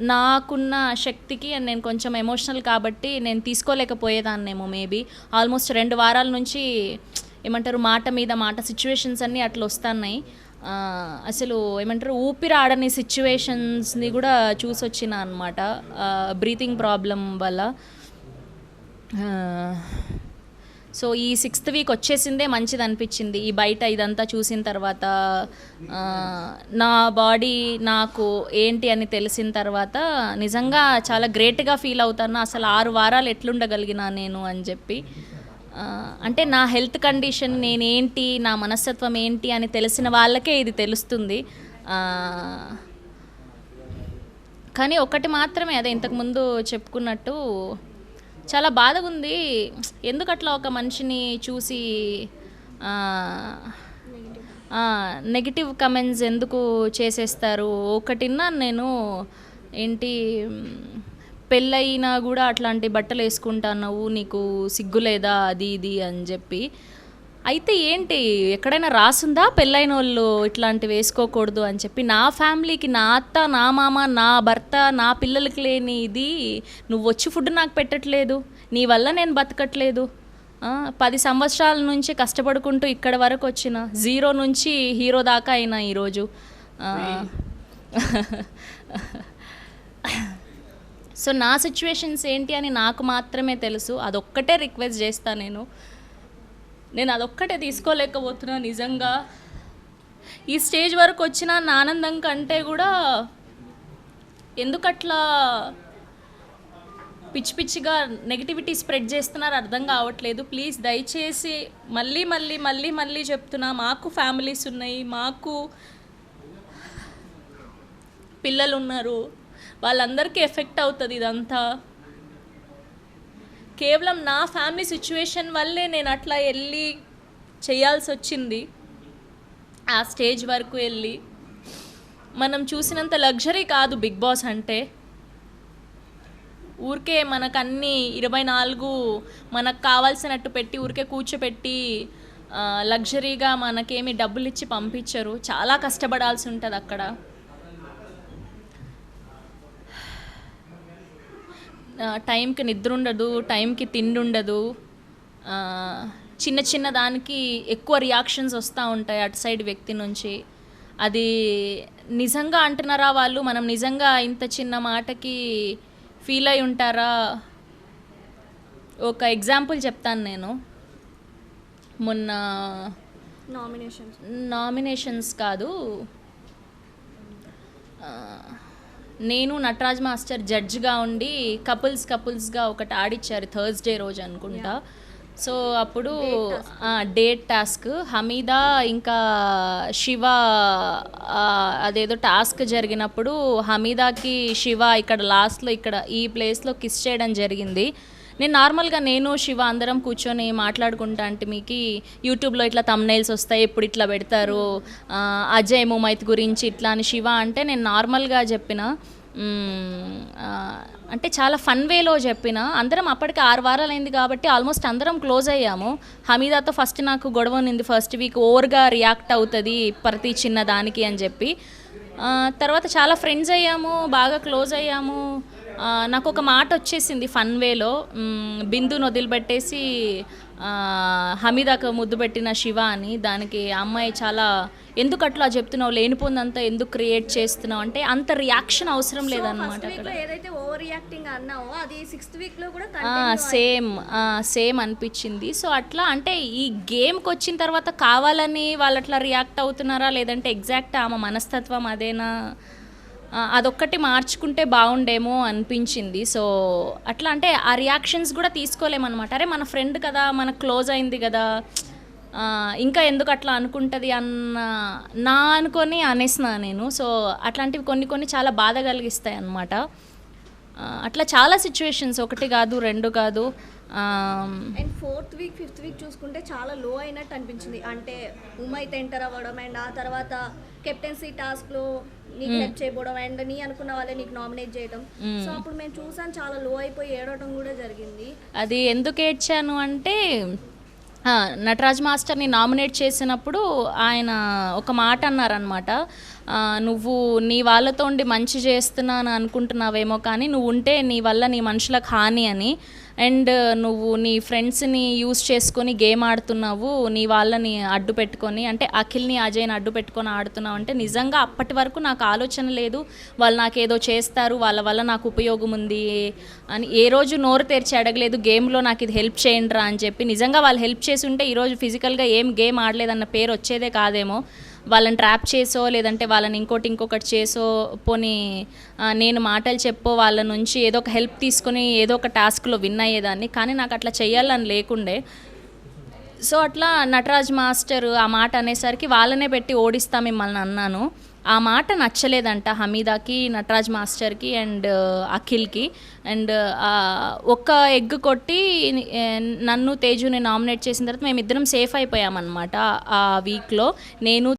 నాకున్న శక్తికి నేను కొంచెం ఎమోషనల్ కాబట్టి నేను తీసుకోలేకపోయేదాన్నేమో మేబీ ఆల్మోస్ట్ రెండు వారాల నుంచి ఏమంటారు మాట మీద మాట సిచ్యువేషన్స్ అన్నీ అట్లా వస్తున్నాయి. అసలు ఏమంటారు ఊపిరి ఆడని సిచ్యువేషన్స్ని కూడా చూసి వచ్చిన అనమాట బ్రీతింగ్ ప్రాబ్లం వల్ల. సో ఈ సిక్స్త్ వీక్ వచ్చేసిందే మంచిది అనిపించింది ఈ బయట ఇదంతా చూసిన తర్వాత నా బాడీ నాకు ఏంటి అని తెలిసిన తర్వాత నిజంగా చాలా గ్రేట్గా ఫీల్ అవుతాను. అసలు ఆరు వారాలు ఎట్లుండగలిగినా నేను అని చెప్పి. అంటే నా హెల్త్ కండిషన్ నేనేంటి నా మనస్తత్వం ఏంటి అని తెలిసిన వాళ్ళకే ఇది తెలుస్తుంది. కానీ ఒకటి మాత్రమే అదే ఇంతకుముందు చెప్పుకున్నట్టు చాలా బాధగా ఉంది ఎందుకు అట్లా ఒక మనిషిని చూసి నెగిటివ్ కమెంట్స్ ఎందుకు చేసేస్తారు? ఒకటిన్నా నేను ఏంటి పెళ్ళయినా కూడా అట్లాంటి బట్టలు వేసుకుంటున్నావు నీకు సిగ్గు లేదా అది ఇది అని చెప్పి అయితే ఏంటి ఎక్కడైనా రాసుందా? పెళ్ళైన వాళ్ళు ఇట్లాంటివి వేసుకోకూడదు అని చెప్పి నా ఫ్యామిలీకి నా అత్త నా మామ నా భర్త నా పిల్లలకి లేని ఇది నువ్వు వచ్చి ఫుడ్ నాకు పెట్టట్లేదు నీ వల్ల నేను బతకట్లేదు. పది సంవత్సరాల నుంచి కష్టపడుకుంటూ ఇక్కడ వరకు వచ్చిన జీరో నుంచి హీరో దాకా అయినా ఈరోజు. సో నా సిచ్యువేషన్స్ ఏంటి అని నాకు మాత్రమే తెలుసు. అదొక్కటే రిక్వెస్ట్ చేస్తాను నేను. నేను అదొక్కటే తీసుకోలేకపోతున్నా నిజంగా. ఈ స్టేజ్ వరకు వచ్చిన నా ఆనందం కంటే కూడా ఎందుకట్లా పిచ్చి పిచ్చిగా నెగిటివిటీ స్ప్రెడ్ చేస్తున్నారు అర్థం కావట్లేదు. ప్లీజ్ దయచేసి మళ్ళీ మళ్ళీ మళ్ళీ మళ్ళీ చెప్తున్నా మాకు ఫ్యామిలీస్ ఉన్నాయి మాకు పిల్లలు ఉన్నారు వాళ్ళందరికీ ఎఫెక్ట్ అవుతుంది ఇదంతా. కేవలం నా ఫ్యామిలీ సిచ్యువేషన్ వల్లే నేను అట్లా వెళ్ళి చేయాల్సి వచ్చింది. ఆ స్టేజ్ వరకు వెళ్ళి మనం చూసినంత లగ్జరీ కాదు బిగ్ బాస్ అంటే. ఊరికే మనకు అన్ని ఇరవై నాలుగు మనకు కావాల్సినట్టు పెట్టి ఊరికే కూర్చోపెట్టి లగ్జరీగా మనకేమి డబ్బులు ఇచ్చి పంపించరు. చాలా కష్టపడాల్సి ఉంటుంది అక్కడ టైంకి నిద్ర ఉండదు టైంకి తిండి ఉండదు చిన్న చిన్న దానికి ఎక్కువ రియాక్షన్స్ వస్తూ ఉంటాయి అటు సైడ్ వ్యక్తి నుంచి. అది నిజంగా అంటున్నారా వాళ్ళు? మనం నిజంగా ఇంత చిన్న మాటకి ఫీల్ అయి ఉంటారా? ఒక ఎగ్జాంపుల్ చెప్తాను నేను. మొన్న నామినేషన్స్. నామినేషన్స్ కాదు. నేను నటరాజ్ మాస్టర్ జడ్జ్గా ఉండి కపుల్స్ కపుల్స్గా ఒకటి ఆడిచ్చారు థర్స్డే రోజు అనుకుంటా. సో అప్పుడు డేట్ టాస్క్ హమీదా ఇంకా శివ అదేదో టాస్క్ జరిగినప్పుడు హమీదాకి శివ ఇక్కడ లాస్ట్లో ఇక్కడ ఈ ప్లేస్లో కిస్ చేయడం జరిగింది. నేను నార్మల్గా నేను శివ అందరం కూర్చొని మాట్లాడుకుంటా అంటే మీకు యూట్యూబ్లో ఇట్లా తమ్నైల్స్ వస్తాయి ఎప్పుడు ఇట్లా పెడతారు అజయ్ ముమైత్ గురించి ఇట్లా అని శివ అంటే నేను నార్మల్గా చెప్పిన అంటే చాలా ఫన్ వేలో చెప్పిన. అందరం అప్పటికి ఆరు వారాలు అయింది కాబట్టి ఆల్మోస్ట్ అందరం క్లోజ్ అయ్యాము. హమీదాతో ఫస్ట్ నాకు గొడవ ఉంది ఫస్ట్ వీక్ ఓవర్గా రియాక్ట్ అవుతుంది ప్రతి చిన్న దానికి అని చెప్పి. తర్వాత చాలా ఫ్రెండ్స్ అయ్యాము బాగా క్లోజ్ అయ్యాము. నాకు ఒక మాట వచ్చేసింది ఫన్ వేలో. బిందును వదిలిపెట్టేసి హమీదాకు ముద్దు పెట్టిన శివ అని. దానికి అమ్మాయి చాలా ఎందుకు అట్లా చెప్తున్నావు? లేనిపోందంతా ఎందుకు క్రియేట్ చేస్తున్నావు? అంటే అంత రియాక్షన్ అవసరం లేదన్నమాట ఏదైతే ఓవర్ రియాక్టింగ్ అన్నావో అది సిక్స్త్ వీక్లో కూడా సేమ్ సేమ్ అనిపించింది. సో అట్లా అంటే ఈ గేమ్కి వచ్చిన తర్వాత కావాలని వాళ్ళు అట్లా రియాక్ట్ అవుతున్నారా? లేదంటే ఎగ్జాక్ట్ ఆమె మనస్తత్వం అదేనా? అదొక్కటి మార్చుకుంటే బాగుండేమో అనిపించింది. సో అట్లా అంటే ఆ రియాక్షన్స్ కూడా తీసుకోలేమన్నమాట. అరే మన ఫ్రెండ్ కదా మన క్లోజ్ అయింది కదా ఇంకా ఎందుకు అట్లా అనుకుంటుంది అన్న నా అనుకొని అనేసిన నేను. సో అట్లాంటివి కొన్ని కొన్ని చాలా బాధ కలిగిస్తాయి అన్నమాట అట్లా చాలా సిచ్యువేషన్స్ ఒకటి కాదు రెండు కాదు. And fourth week fifth week చూసుకుంటే చాలా లో అయినట్టు అనిపించింది. అంటే ఉమైత్ ఎంటర్ అవ్వడం అండ్ ఆ తర్వాత కెప్టెన్సీ టాస్క్లో నీకు హెల్ప్ చేయబోవడం అండ్ నీ అనుకున్న వాళ్ళే నీకు నామినేట్ చేయడం. సో అప్పుడు మేము చూసాను చాలా లో అయిపోయి ఏడవడం కూడా జరిగింది. అది ఎందుకు ఏడ్చాను అంటే నటరాజ్ మాస్టర్ని నామినేట్ చేసినప్పుడు ఆయన ఒక మాట అన్నారనమాట నువ్వు నీ వాళ్ళతో ఉండి మంచి చేస్తున్నాను అనుకుంటున్నావేమో కానీ నువ్వు ఉంటే నీ వల్ల నీ మనుషులకు హాని అని. అండ్ uh, నువ్వు నీ ఫ్రెండ్స్ని యూస్ చేసుకొని గేమ్ ఆడుతున్నావు నీ వాళ్ళని అడ్డు పెట్టుకొని అంటే అఖిల్ని అజయ్ని అడ్డు పెట్టుకొని ఆడుతున్నావు అంటే నిజంగా అప్పటి వరకు నాకు ఆలోచన లేదు వాళ్ళు నాకు ఏదో చేస్తారు వాళ్ళ వల్ల నాకు ఉపయోగం ఉంది అని ఏ రోజు నోరు తెరిచి అడగలేదు గేమ్లో నాకు ఇది హెల్ప్ చేయండి రా అని చెప్పి. నిజంగా వాళ్ళు హెల్ప్ చేసి ఉంటే ఈరోజు ఫిజికల్గా ఏం గేమ్ ఆడలేదన్న పేరు వచ్చేదే కాదేమో. వాళ్ళని ట్రాప్ చేసో లేదంటే వాళ్ళని ఇంకోటి ఇంకొకటి చేసో పోనీ నేను మాటలు చెప్పో వాళ్ళ నుంచి ఏదో ఒక హెల్ప్ తీసుకొని ఏదో ఒక టాస్క్లో విన్ అయ్యేదాన్ని కానీ నాకు అట్లా చేయాలని లేకుండే. సో అట్లా నటరాజ్ మాస్టర్ ఆ మాట అనేసరికి వాళ్ళనే పెట్టి ఓడిస్తా మిమ్మల్ని అన్నాను. ఆ మాట నచ్చలేదంట హమీదాకి నటరాజ్ మాస్టర్కి అండ్ అఖిల్కి. అండ్ ఒక్క ఎగ్ కొట్టి నన్ను తేజుని నామినేట్ చేసిన తర్వాత మేమిద్దరం సేఫ్ అయిపోయామన్నమాట ఆ వీక్లో. నేను